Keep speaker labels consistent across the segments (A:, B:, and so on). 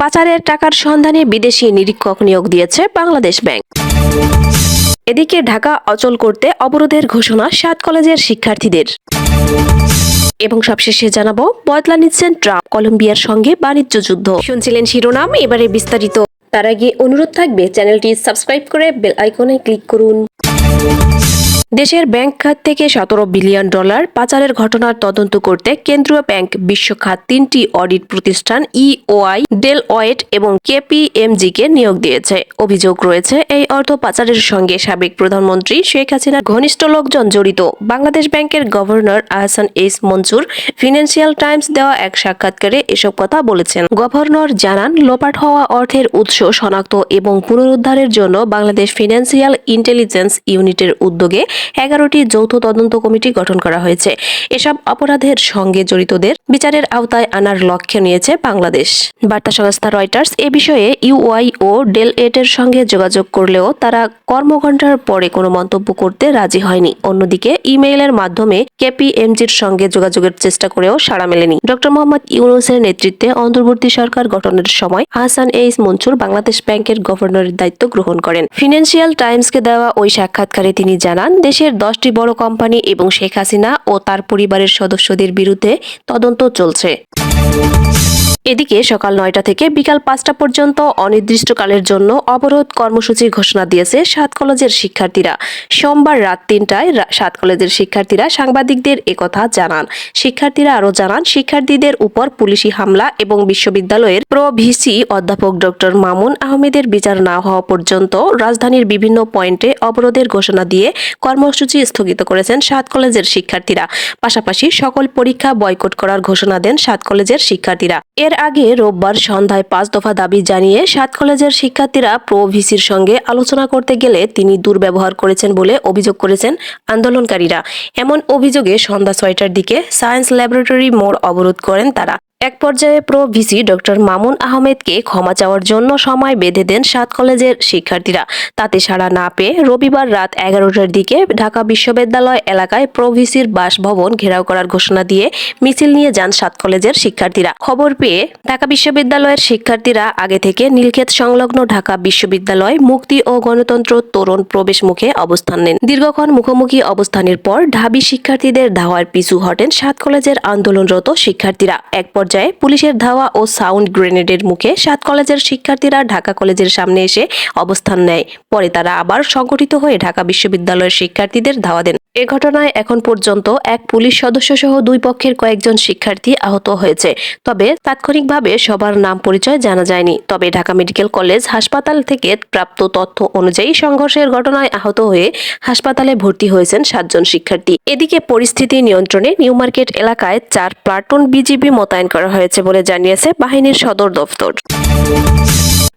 A: পাচারের টাকার সন্ধানে বিদেশি নিরীক্ষক নিয়োগ দিয়েছে বাংলাদেশ ব্যাংক। এদিকে ঢাকা অচল করতে অবরোধের ঘোষণা সাত কলেজের শিক্ষার্থীদের। এবং সবশেষে জানাব, বদলা নিচ্ছেন ট্রাম্প, কলম্বিয়ার সঙ্গে বাণিজ্য যুদ্ধ। শুনছিলেন শিরোনাম, এবারে বিস্তারিত। তার আগে অনুরোধ থাকবে চ্যানেলটি সাবস্ক্রাইব করে বেল আইকনে ক্লিক করুন। দেশের ব্যাংক খাত থেকে সতেরো বিলিয়ন ডলার পাচারের ঘটনার তদন্ত করতে কেন্দ্রীয় ব্যাংক বিশ্ব খাত তিনটি অডিট প্রতিষ্ঠান ইওআই ডেল ওয়েট এবং কেপিএমজি কে নিয়োগ দিয়েছে। অভিযোগ রয়েছে, এই অর্থ পাচারের সঙ্গে সাবেক প্রধানমন্ত্রী শেখ হাসিনার ঘনিষ্ঠ লোকজন জড়িত। বাংলাদেশ ব্যাংকের governor Ahsan S Mansur, Financial Times দেওয়া এক সাক্ষাৎকারে এসব কথা বলেছেন। গভর্নর জানান, লোপাট হওয়া অর্থের উৎস শনাক্ত এবং পুনরুদ্ধারের জন্য বাংলাদেশ ফিনান্সিয়াল ইন্টেলিজেন্স ইউনিটের উদ্যোগে এগারোটি যৌথ তদন্ত কমিটি গঠন করা হয়েছে। এসব অপরাধের সঙ্গে জড়িতদের বিচারের আওতায় আনার লক্ষ্য নিয়েছে বাংলাদেশ। বার্তা সংস্থা রয়টার্স এ বিষয়ে ইউআই ও ডেল এটের সঙ্গে যোগাযোগ করলেও তারা কর্মঘণ্টার পরে কোনো মন্তব্য করতে রাজি হয়নি। অন্যদিকে ইমেইলের মাধ্যমে কেপিএমজির সঙ্গে যোগাযোগের চেষ্টা করেও সাড়া মেলেনি। ডক্টর মোহাম্মদ ইউনুসের নেতৃত্বে অন্তর্বর্তী সরকার গঠনের সময় আহসান এইস মনসুর বাংলাদেশ ব্যাংকের গভর্নরের দায়িত্ব গ্রহণ করেন। ফিনান্সিয়াল টাইমসকে দেওয়া ওই সাক্ষাৎকারে তিনি জানান দেশের দশটি বড় কোম্পানি এবং শেখ হাসিনা ও তার পরিবারের সদস্যদের বিরুদ্ধে তদন্ত চলছে। এদিকে সকাল নয়টা থেকে বিকাল পাঁচটা পর্যন্ত অনির্দিষ্টকালের জন্য অবরোধ কর্মসূচি ঘোষণা দিয়েছে সাত কলেজের শিক্ষার্থীরা। সোমবার রাত তিনটায় সাত কলেজের শিক্ষার্থীরা সাংবাদিকদের একথা জানান। শিক্ষার্থীরা আরও জানান, শিক্ষার্থীদের উপর পুলিশি হামলা এবং বিশ্ববিদ্যালয়ের প্রো ভিসি অধ্যাপক ডক্টর মামুন আহমেদের বিচার না হওয়া পর্যন্ত রাজধানীর বিভিন্ন পয়েন্টে অবরোধের ঘোষণা দিয়ে কর্মসূচি স্থগিত করেছেন সাত কলেজের শিক্ষার্থীরা। পাশাপাশি সকল পরীক্ষা বয়কট করার ঘোষণা দেন সাত কলেজের শিক্ষার্থীরা। এর আগে রোববার সন্ধ্যায় পাঁচ দফা দাবি জানিয়ে সাত কলেজের শিক্ষার্থীরা প্রো ভিসির সঙ্গে আলোচনা করতে গেলে তিনি দুর্ব্যবহার করেছেন বলে অভিযোগ করেছেন আন্দোলনকারীরা। এমন অভিযোগে সন্ধ্যা ছয়টার দিকে সায়েন্স ল্যাবরেটরি মোড় অবরোধ করেন তারা। এক পর্যায়ে প্রো ভিসি ডক্টর মামুন আহমেদকে ক্ষমা চাওয়ার জন্য সময় বেঁধে দেন সাত কলেজের শিক্ষার্থীরা। তাতে সাড়া না পেয়ে রবিবার রাত এগারোটার দিকে ঢাকা বিশ্ববিদ্যালয় এলাকায় প্রো ভিসির বাসভবন ঘেরাও করার ঘোষণা দিয়ে মিছিল নিয়ে যান সাত কলেজের শিক্ষার্থীরা। খবর পেয়ে ঢাকা বিশ্ববিদ্যালয়ের শিক্ষার্থীরা আগে থেকে নীলক্ষেত সংলগ্ন ঢাকা বিশ্ববিদ্যালয় মুক্তি ও গণতন্ত্র তরুণ প্রবেশ মুখে অবস্থান নেন। দীর্ঘক্ষণ মুখোমুখি অবস্থানের পর ঢাবি শিক্ষার্থীদের ধাওয়ার পিছু হটেন সাত কলেজের আন্দোলনরত শিক্ষার্থীরা। এক পর্যায়ে পুলিশের ধাওয়া ও সাউন্ড গ্রেনেডের মুখে সাত কলেজের শিক্ষার্থীরা ঢাকা কলেজের সামনে এসে অবস্থান নেয়। পরে তারা আবার সংগঠিত হয়ে ঢাকা বিশ্ববিদ্যালয়ের শিক্ষার্থীদের ধাওয়া দেন। এ ঘটনায় এখন পর্যন্ত এক পুলিশ সদস্য সহ দুই পক্ষের কয়েকজন শিক্ষার্থী আহত হয়েছে। তবে তাৎক্ষণিকভাবে সবার নাম পরিচয় জানা যায়নি। তবে ঢাকা মেডিকেল কলেজ হাসপাতাল থেকে প্রাপ্ত তথ্য অনুযায়ী সংঘর্ষের ঘটনায় আহত হয়ে হাসপাতালে ভর্তি হয়েছেন সাতজন শিক্ষার্থী। এদিকে পরিস্থিতি নিয়ন্ত্রণে নিউ মার্কেট এলাকায় চার প্লাটুন বিজিবি মোতায়েন করা হয়েছে বলে জানিয়েছে বাহিনীর সদর দফতর।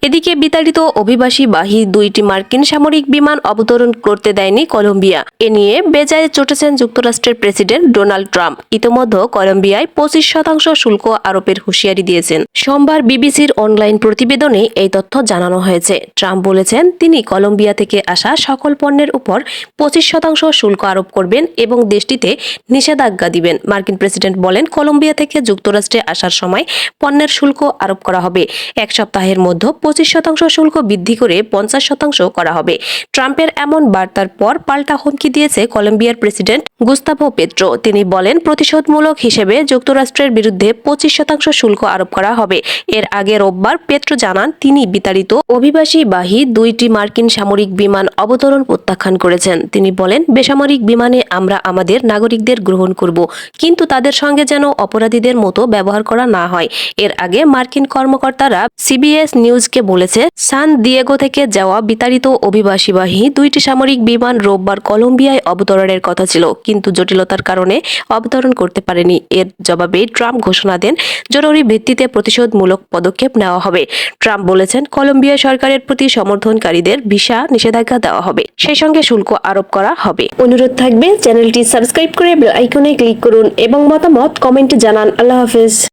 A: এদিকে বিতাড়িত অভিবাসী বাহী দুইটি মার্কিন সামরিক বিমান অবতরণ করতে দেয়নি কলম্বিয়া। এ নিয়ে বেজায় চটেছেন যুক্তরাষ্ট্রের প্রেসিডেন্ট ডোনাল্ড ট্রাম্প। ইতোমধ্যে কলম্বিয়ায় পঁচিশ শতাংশ শুল্ক আরোপের হুঁশিয়ারি দিয়েছেন। সোমবার বিবিসির অনলাইন প্রতিবেদনে এই তথ্য জানানো হয়েছে। ট্রাম্প বলেছেন, তিনি কলম্বিয়া থেকে আসা সকল পণ্যের উপর পঁচিশ শতাংশ শুল্ক আরোপ করবেন এবং দেশটিতে নিষেধাজ্ঞা দিবেন। মার্কিন প্রেসিডেন্ট বলেন, কলম্বিয়া থেকে যুক্তরাষ্ট্রে আসার সময় পণ্যের শুল্ক আরোপ করা হবে। এক সপ্তাহের মধ্যে পঁচিশ শতাংশ শুল্ক বৃদ্ধি করে পঞ্চাশ শতাংশ করা হবে। ট্রাম্পের এমন বার্তার পর পাল্টা হুমকি দিয়েছে কলম্বিয়ার প্রেসিডেন্ট গুস্তাভো পেট্রো তিনি বলেন, প্রতিশোধমূলক হিসেবে যুক্তরাষ্ট্রের বিরুদ্ধে পঁচিশ শতাংশ শুল্ক আরোপ করা হবে। এর আগে রোববার পেট্রো জানান, তিনি বিতাড়িত অভিবাসী বাহী দুইটি মার্কিন সামরিক বিমান অবতরণ প্রত্যাখ্যান করেছেন। তিনি বলেন, বেসামরিক বিমানে আমরা আমাদের নাগরিকদের গ্রহণ করব, কিন্তু তাদের সঙ্গে যেন অপরাধীদের মতো ব্যবহার করা না হয়। এর আগে মার্কিন কর্মকর্তারা সিবিএস নিউজকে বলেছে, সান দিয়েগো থেকে যাওয়া বিতাড়িত অভিবাসীবাহী দুইটি সামরিক বিমান রোববার কলম্বিয়ায় অবতরণের কথা ছিল, কিন্তু জটিলতার কারণে অবতরণ করতে পারেনি। এর জবাবে ট্রাম্প ঘোষণা দেন, জরুরি ভিত্তিতে প্রতিশোধমূলক পদক্ষেপ নেওয়া হবে। ট্রাম্প বলেছেন, কলম্বিয়া সরকারের প্রতি সমর্থনকারীদের ভিসা নিষেধাজ্ঞা দেওয়া হবে। সেই সঙ্গে শুল্ক আরোপ করা হবে। অনুরোধ থাকবে, চ্যানেলটি সাবস্ক্রাইব করে আইকনে ক্লিক করুন এবং মতামত কমেন্টে জানান। আল্লাহ হাফেজ।